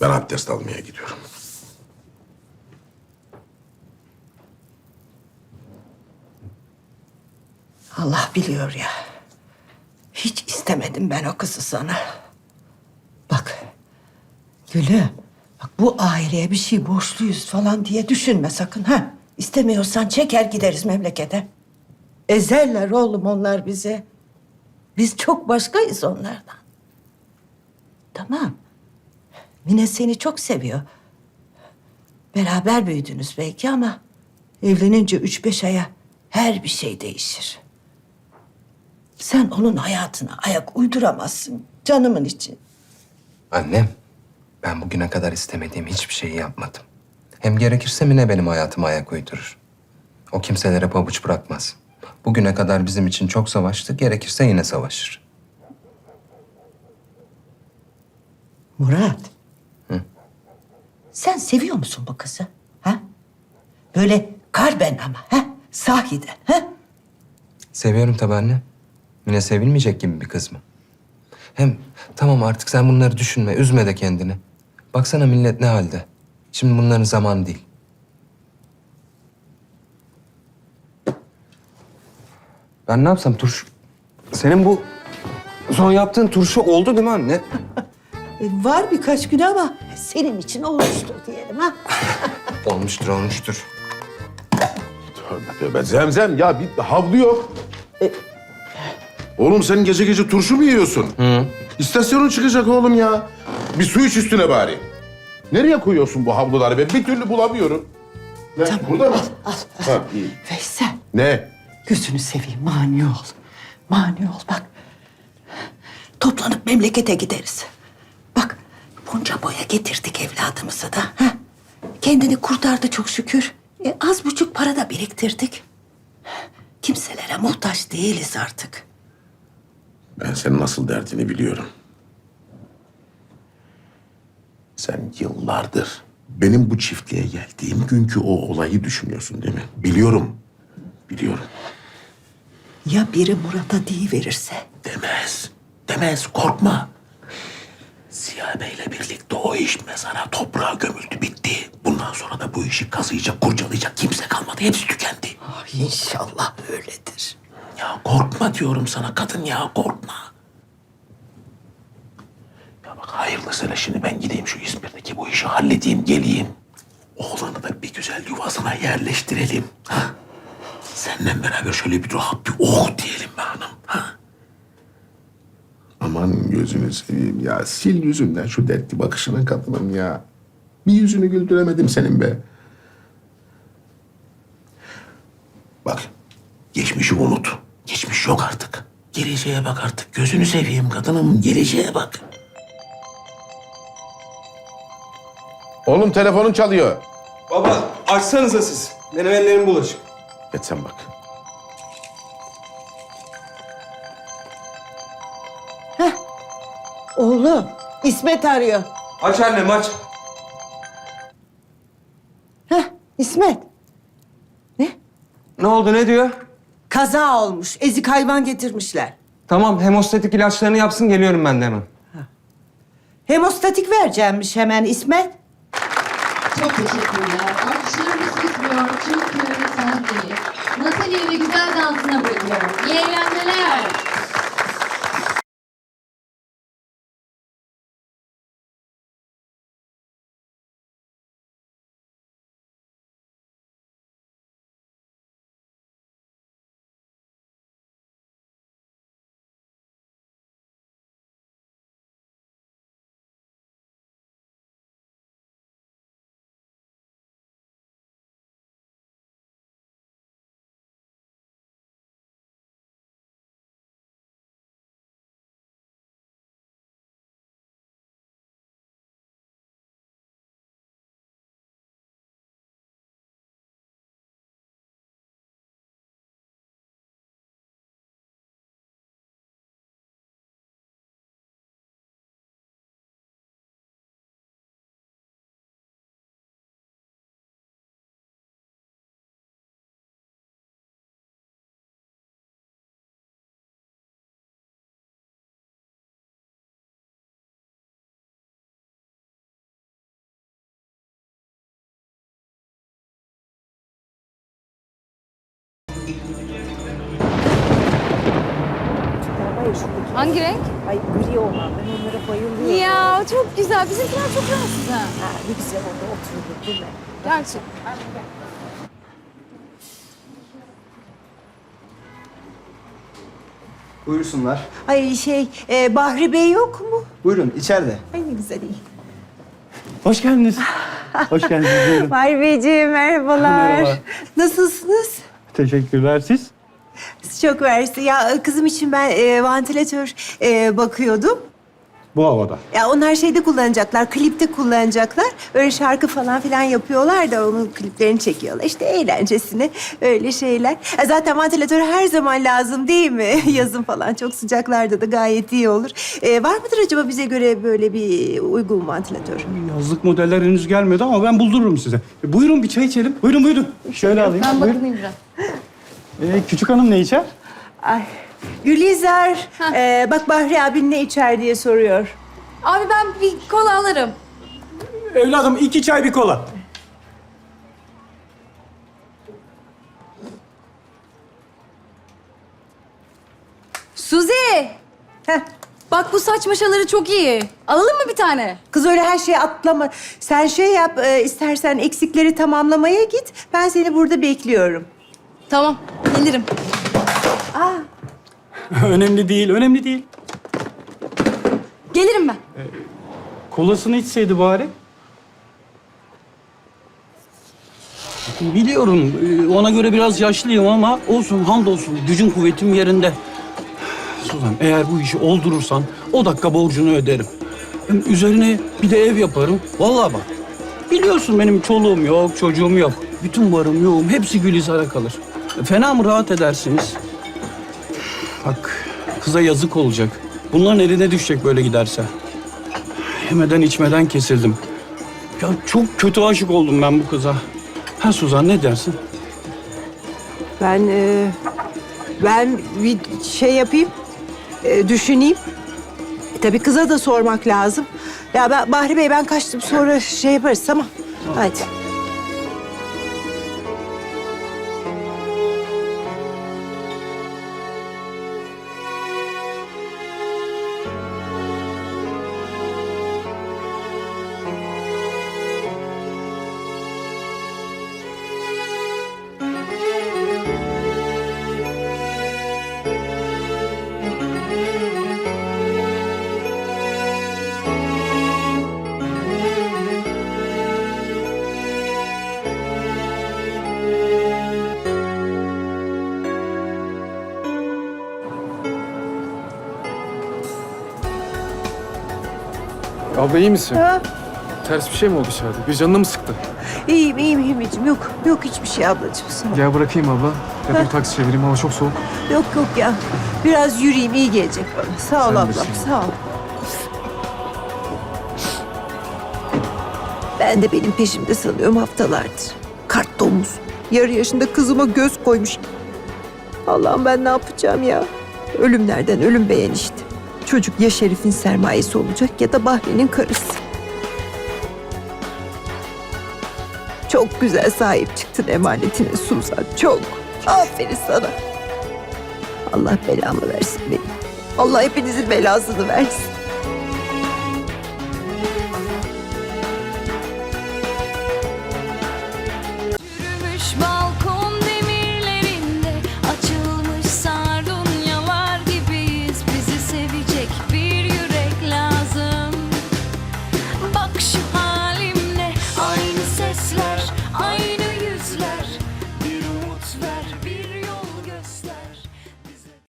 Ben abdest almaya gidiyorum. Allah biliyor ya. Hiç istemedim ben o kızı sana. Bak Gülüm. Bak bu aileye bir şey borçluyuz falan diye düşünme sakın ha. İstemiyorsan çeker gideriz memlekete. Ezerler oğlum onlar bizi. Biz çok başkayız onlardan. Tamam. Mine seni çok seviyor. Beraber büyüdünüz belki ama evlenince üç beş aya her bir şey değişir. Sen onun hayatına ayak uyduramazsın canımın için. Annem, ben bugüne kadar istemediğim hiçbir şeyi yapmadım. Hem gerekirse Mine benim hayatıma ayak uydurur. O kimselere pabuç bırakmaz. Bugüne kadar bizim için çok savaştı, gerekirse yine savaşır. Murat. Sen seviyor musun bu kızı? Ha? Böyle kar ben ama ha? Sahiden ha? Seviyorum tabii anne. Mine sevilmeyecek gibi bir kız mı? Hem tamam artık sen bunları düşünme, üzme de kendini. Baksana millet ne halde. Şimdi bunların zamanı değil. Ben ne yapsam turşu... Senin bu son yaptığın turşu oldu değil mi anne? E, var birkaç gün ama senin için olmuştur diyelim ha. olmuştur, olmuştur. Tövbe tövbe. Zemzem ya bir havlu yok. Oğlum sen gece gece turşu mu yiyorsun? Hı. İstasyonun çıkacak oğlum ya. Bir su iç üstüne bari. Nereye koyuyorsun bu havluları? Ben bir türlü bulamıyorum. Ne? Burada mı? Al, al. Ha, iyi. Veysel Ne? gözünü seveyim mani ol. Mani ol bak. Toplanıp memlekete gideriz. Bunca boya getirdik evladımızı da. Ha? Kendini kurtardı çok şükür. E, az buçuk para da biriktirdik. Kimselere muhtaç değiliz artık. Ben senin nasıl derdini biliyorum. Sen yıllardır benim bu çiftliğe geldiğim günkü o olayı düşünüyorsun değil mi? Biliyorum. Biliyorum. Ya biri Murat'a verirse? Demez. Demez. Korkma. Ziya Bey'le birlikte o iş mezara toprağa gömüldü. Bitti. Bundan sonra da bu işi kazıyacak, kurcalayacak kimse kalmadı. Hepsi tükendi. Ay inşallah öyledir. Ya korkma diyorum sana kadın ya korkma. Ya bak hayırlısıyla şimdi ben gideyim şu İzmir'deki bu işi halledeyim geleyim. Oğlanı da bir güzel yuvasına yerleştirelim. Ha? Seninle beraber şöyle bir rahat bir oh diyelim be hanım. Ha? Aman gözünü seveyim ya. Sil yüzünden şu dertli bakışına kadınım ya. Bir yüzünü güldüremedim senin be. Bak, geçmişi unut. Geçmiş yok artık. Geleceğe bak artık. Gözünü seveyim kadınım. Geleceğe bak. Oğlum telefonun çalıyor. Baba açsanıza siz. Benim ellerim bulaşık. Geç sen bak. Oğlum İsmet arıyor. Aç annem aç. Heh İsmet. Ne? Ne oldu ne diyor? Kaza olmuş. Ezik hayvan getirmişler. Tamam hemostatik ilaçlarını yapsın geliyorum ben de hemen. Hemostatik vereceğimmiş hemen İsmet. Çok teşekkürler. Alkışlarımız bitmiyor çünkü sahneyi Natalie ve güzel dansına bırakıyorum. İyi eğlenceler. Hangi renk? Ay gri olan ben onlara bayılıyorum. Ya çok güzel. Bizimkiler çok rahatsız ha. Ha, ne güzel orada oturduk değil mi? Gerçek. Buyursunlar. Ay şey e, Bahri Bey yok mu? Buyurun içeride. Ay ne güzel iyi. Hoş geldiniz. Hoş geldiniz. Buyurun. Bahri Beyciğim merhabalar. Merhaba. Nasılsınız? Teşekkürler siz. Çok versi. Ya kızım için ben e, vantilatör e, bakıyordum. Bu havada. Ya onlar şeyde kullanacaklar, klipte kullanacaklar. Öyle şarkı falan filan yapıyorlar da onun kliplerini çekiyorlar. İşte eğlencesine öyle şeyler. E, zaten vantilatör her zaman lazım değil mi? Yazın falan çok sıcaklarda da gayet iyi olur. E, var mıdır acaba bize göre böyle bir uygun vantilatör? Yazlık modeller henüz gelmedi ama ben buldururum size. E, buyurun bir çay içelim. Buyurun buyurun. Şöyle alayım. Ben Buyurun. bakayım biraz. E, küçük hanım ne içer? Ay. Gülizar, e, bak Bahri abin ne içer diye soruyor. Abi ben bir kola alırım. Evladım iki çay bir kola. Suzi! Heh. Bak bu saç maşaları çok iyi. Alalım mı bir tane? Kız öyle her şeyi atlama. Sen şey yap, e, istersen eksikleri tamamlamaya git. Ben seni burada bekliyorum. Tamam, gelirim. Önemli değil, önemli değil. Gelirim ben. Kolasını içseydi bari. Biliyorum e, ona göre biraz yaşlıyım ama olsun hamdolsun gücün kuvvetim yerinde. Suzan eğer bu işi oldurursan o dakika borcunu öderim. Hem üzerine bir de ev yaparım. Vallahi bak. Biliyorsun benim çoluğum yok, çocuğum yok. Bütün varım yoğum hepsi Gülizar'a kalır. E, Fena mı rahat edersiniz? Bak kıza yazık olacak. Bunların eline düşecek böyle giderse. Yemeden içmeden kesildim. Ya çok kötü aşık oldum ben bu kıza. Ha Suzan ne dersin? Ben e, ben bir şey yapayım, e, düşüneyim. E, tabii kıza da sormak lazım. Ya ben Bahri Bey ben kaçtım sonra şey yaparız tamam. Hadi. Abla iyi misin? Ha? Ters bir şey mi oldu içeride? Bir canını mı sıktı? İyiyim iyiyim iyiyim. Yok yok hiçbir şey ablacığım. Sağ ol. Gel bırakayım abla. Ya da bir taksi çevireyim hava çok soğuk. Yok yok ya. Biraz yürüyeyim iyi gelecek bana. Sağ ol Sen ablam misin? sağ ol. Ben de benim peşimde sanıyorum haftalardır. Kart domuz. Yarı yaşında kızıma göz koymuş. Allah'ım ben ne yapacağım ya? Ölümlerden ölüm beğen işte. Çocuk ya Şerif'in sermayesi olacak ya da Bahri'nin karısı. Çok güzel sahip çıktın emanetine Suzan. Çok. Aferin sana. Allah belamı versin benim. Allah hepinizin belasını versin.